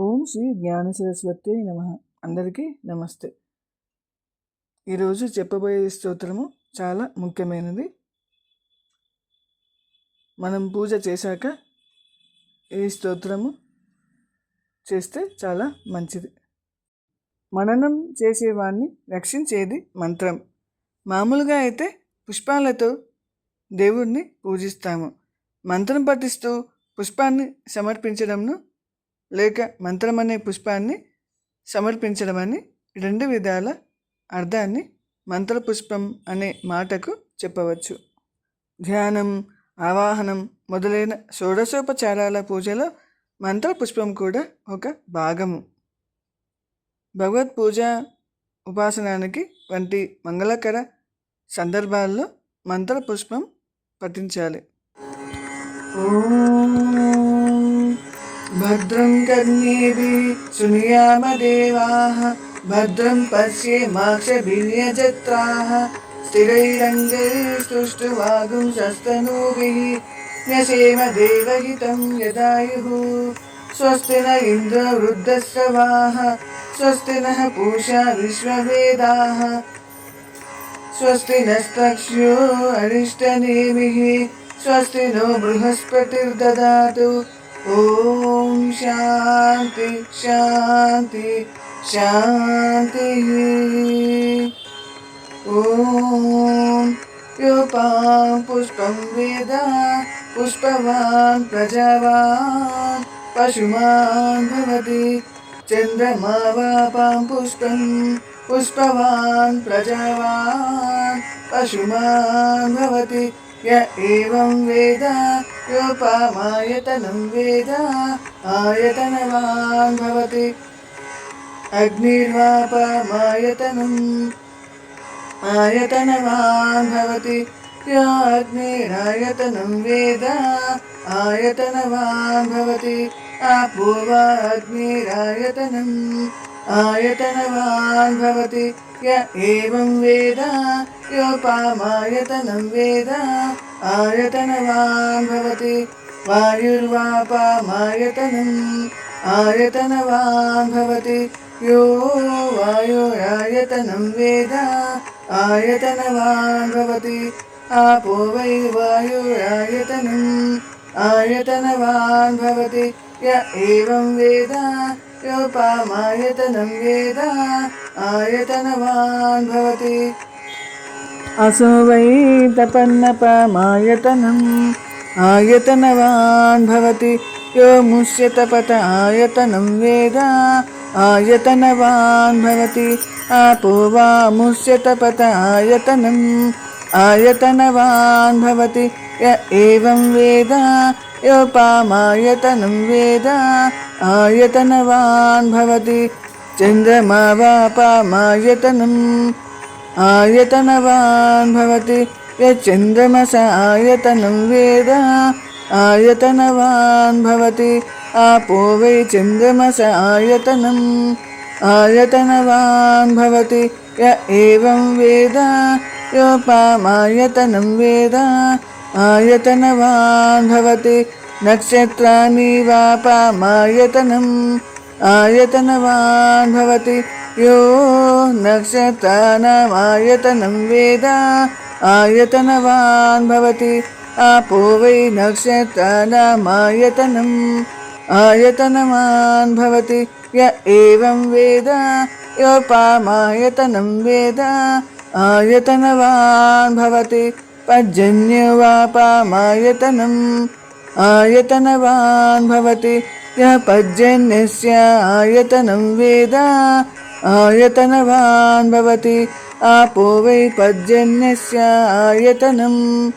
ఓం శ్రీ జ్ఞాన సరస్వతి నమ. అందరికీ నమస్తే. ఈరోజు చెప్పబోయే స్తోత్రము చాలా ముఖ్యమైనది. మనం పూజ చేశాక ఈ స్తోత్రము చేస్తే చాలా మంచిది. మననం చేసేవాడిని రక్షించేది మంత్రం. మామూలుగా అయితే పుష్పాలతో దేవుణ్ణి పూజిస్తాము. మంత్రం పఠిస్తూ పుష్పాన్ని సమర్పించడంను లేక మంత్రం అనే పుష్పాన్ని సమర్పించడం అని రెండు విధాల అర్థాన్ని మంత్రపుష్పం అనే మాటకు చెప్పవచ్చు. ధ్యానం ఆవాహనం మొదలైన షోడశోపచారాల పూజలో మంత్రపుష్పం కూడా ఒక భాగము. భగవత్ పూజ ఉపాసనానికి వంటి మంగళకర సందర్భాల్లో మంత్రపుష్పం పఠించాలి. ఓ भद्रं कन्ये सुनियामदेवाः भद्रं पश्ये माक्षबीर्यजत्राः स्थिरैरङ्गै न्यसेम देवहितं यदायुः। स्वस्ति न इन्द्रवृद्धस्वाः स्वस्ति नः पूषा विश्ववेदाः। स्वस्ति नस्तक्ष्यो अरिष्टनेमिः स्वस्ति नो बृहस्पतिर्ददातु। ॐ शांति शांति शान्तिः ॐ योपां पुष्पं वेद, पुष्पवान् प्रजावान्, पशुमान् भवति। चन्द्रमा वापां पुष्पं, पुष्पवान् प्रजावान्, पशुमान् भवति। य एवं वेद योपामायतनं वेद आयतनवान् भवति। अग्निर्वापमायतनम् आयतनवान् भवति। याग्निरायतनं वेद आयतनवान् भवति। आपो वा अग्निरायतनम् आयतनवान् भवति। य एवं वेद योपामायतनं वेद आयतनवान् भवति वायुर्वापामायतनम् आयतनवान् भवति यो वायुरायतनं वेद आयतनवान् भवति आपो वै वायुरायतनम् आयतनवान् भवति य एवं वेद योपामायतनं वेद आयतनवान् भवति असो वै तपन्नपमायतनम् आयतनवान् भवति, यो मुष्यतपत आयतनं वेद। आयतनवान् भवति, आपो वा मुष्यतपत आयतनम् आयतनवान् भवति, य एवं वेद। योपामायतनं वेद। आयतनवान् भवति, चन्द्रमा वापामायतनम् आयतनवान् भवति यच्चन्द्रमस आयतनं वेद। आयतनवान् भवति, आपो वै चन्द्रमस आयतनम्। आयतनवान् भवति, य एवं वेद। योपामायतनं वेद। आयतनवान् भवति, नक्षत्राणि वापामायतनम् आयतनवान् भवति यो नक्षत्राणामायतनं वेद, आयतनवान् भवति। आपो वै नक्षत्राणामायतनम् आयतनवान् भवति। य एवं वेद योपामायतनं वेद, आयतनवान् भवति। पर्जन्यवापामायतनम् आयतनवान् भवति। यः पर्जन्यस्य आयतनं वेद आयतनवान् भवति, आपो वै पर्जन्यस्य आयतनम्।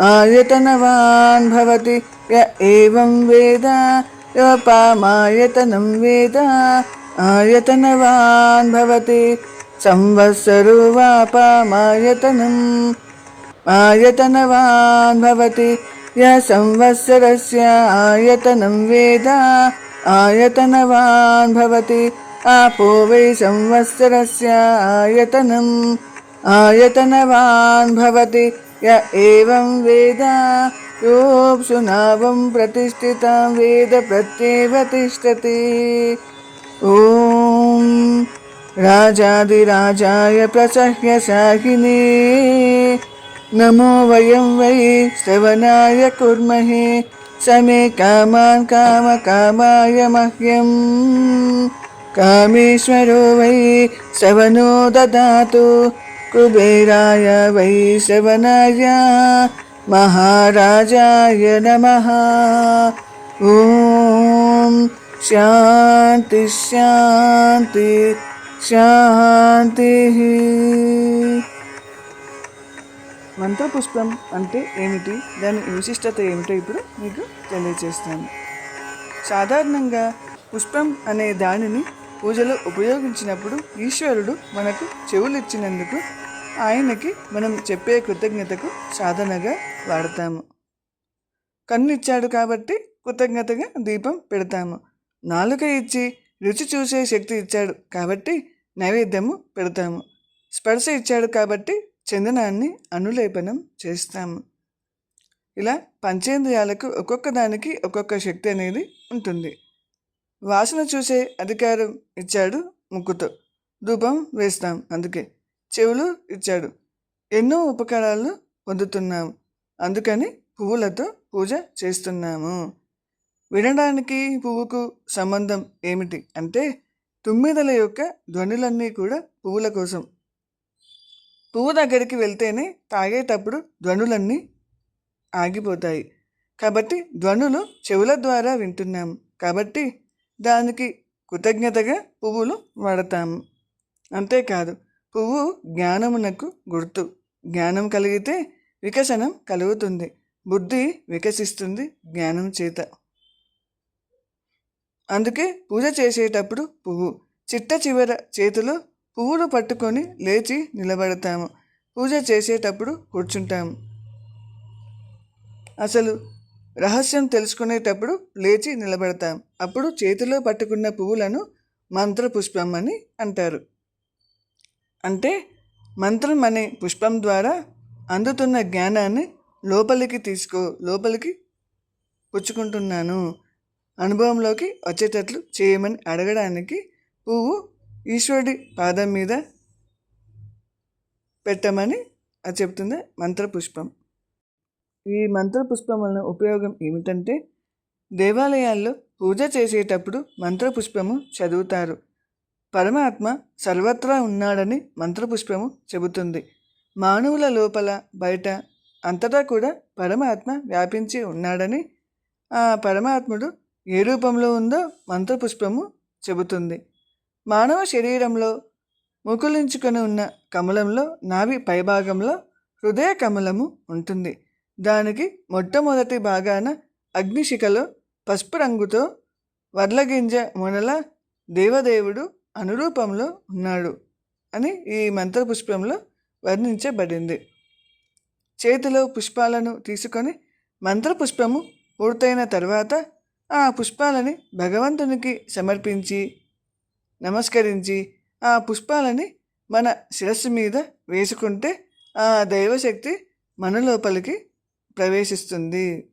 आयतनवान् भवति, य एवं वेद योपामायतनं वेद। आयतनवान् भवति संवत्सरो वापामायतनम् आयतनवान् भवति, य संवत्सरस्य आयतनं वेद। आयतनवान् भवति आपो वै संवत्सरस्य आयतनम्। आयतनवान् भवति, य एवं वेद। योऽप्सु नावं प्रतिष्ठितां वेद प्रत्येव तिष्ठति। ॐ राजाधिराजाय प्रसह्य शाहिने नमो वयं वै श्रवणाय कुर्महे, समे कामान् कामकामाय मह्यम्। कामेश्वरो वै श्रवणो ददातु कुबेराय वै श्रवणाय महाराजाय नमः ॐ శాంతి శాంతి శాంతి మంత్రపుష్పం అంటే ఏమిటి దాని విశిష్టత ఏమిటో ఇప్పుడు మీకు తెలియజేస్తాను సాధారణంగా పుష్పం అనే దానిని పూజలో ఉపయోగించినప్పుడు ఈశ్వరుడు మనకు చెవులు ఇచ్చినందుకు ఆయనకి మనం చెప్పే కృతజ్ఞతకు సాధనగా వాడతాము. కన్ను ఇచ్చాడు కాబట్టి కృతజ్ఞతగా దీపం పెడతాము. నాలుక ఇచ్చి రుచి చూసే శక్తి ఇచ్చాడు కాబట్టి నైవేద్యము పెడతాము. స్పర్శ ఇచ్చాడు కాబట్టి చందనాన్ని అనులేపనం చేస్తాము. ఇలా పంచేంద్రియాలకు ఒక్కొక్క దానికి ఒక్కొక్క శక్తి అనేది ఉంటుంది. వాసన చూసే అధికారం ఇచ్చాడు ముక్కుతో ధూపం వేస్తాం అందుకే. చెవులు ఇచ్చాడు. ఎన్నో ఉపకారాలు పొందుతున్నాము అందుకని పువ్వులతో పూజ చేస్తున్నాము. వినడానికి పువ్వుకు సంబంధం ఏమిటి అంటే తుమ్మిదల యొక్క ధ్వనులన్నీ కూడా పువ్వుల కోసం. పువ్వు దగ్గరికి వెళ్తేనే తాగేటప్పుడు ధ్వనులన్నీ ఆగిపోతాయి. కాబట్టి ధ్వనులు చెవుల ద్వారా వింటున్నాము కాబట్టి దానికి కృతజ్ఞతగా పువ్వులు వాడతాము. అంతేకాదు పువ్వు జ్ఞానమునకు గుర్తు. జ్ఞానం కలిగితే వికసనం కలుగుతుంది. బుద్ధి వికసిస్తుంది జ్ఞానం చేత. అందుకే పూజ చేసేటప్పుడు పువ్వు. చిట్ట చివర చేతిలో పువ్వులు పట్టుకొని లేచి నిలబడతాము. పూజ చేసేటప్పుడు కూర్చుంటాము. అసలు రహస్యం తెలుసుకునేటప్పుడు లేచి నిలబడతాం. అప్పుడు చేతిలో పట్టుకున్న పువ్వులను మంత్రపుష్పం అని అంటారు. అంటే మంత్రం అనే పుష్పం ద్వారా అందుతున్న జ్ఞానాన్ని లోపలికి తీసుకో లోపలికి పుచ్చుకుంటున్నాను. అనుభవంలోకి వచ్చేటట్లు చేయమని అడగడానికి పువ్వు ఈశ్వరుడి పాదం మీద పెట్టమని అది చెప్తుంది మంత్రపుష్పం. ఈ మంత్ర పుష్పం వలన ఉపయోగం ఏమిటంటే దేవాలయాల్లో పూజ చేసేటప్పుడు మంత్రపుష్పము చదువుతారు. పరమాత్మ సర్వత్రా ఉన్నాడని మంత్రపుష్పము చెబుతుంది. మానవుల లోపల బయట అంతటా కూడా పరమాత్మ వ్యాపించి ఉన్నాడని ఆ పరమాత్ముడు ఏ రూపంలో ఉందో మంత్రపుష్పము చెబుతుంది. మానవ శరీరంలో ముకులించుకొని ఉన్న కమలంలో నాభి పైభాగంలో హృదయ కమలము ఉంటుంది. దానికి మొట్టమొదటి భాగాన అగ్నిశిఖలో పసుపు రంగుతో వర్లగింజ మొనల దేవదేవుడు అనురూపంలో ఉన్నాడు అని ఈ మంత్రపుష్పంలో వర్ణించబడింది. చేతిలో పుష్పాలను తీసుకొని మంత్రపుష్పము పూర్తయిన తర్వాత ఆ పుష్పాలని భగవంతునికి సమర్పించి నమస్కరించి ఆ పుష్పాలని మన శిరస్సు మీద వేసుకుంటే ఆ దైవశక్తి మన లోపలికి ప్రవేశిస్తుంది.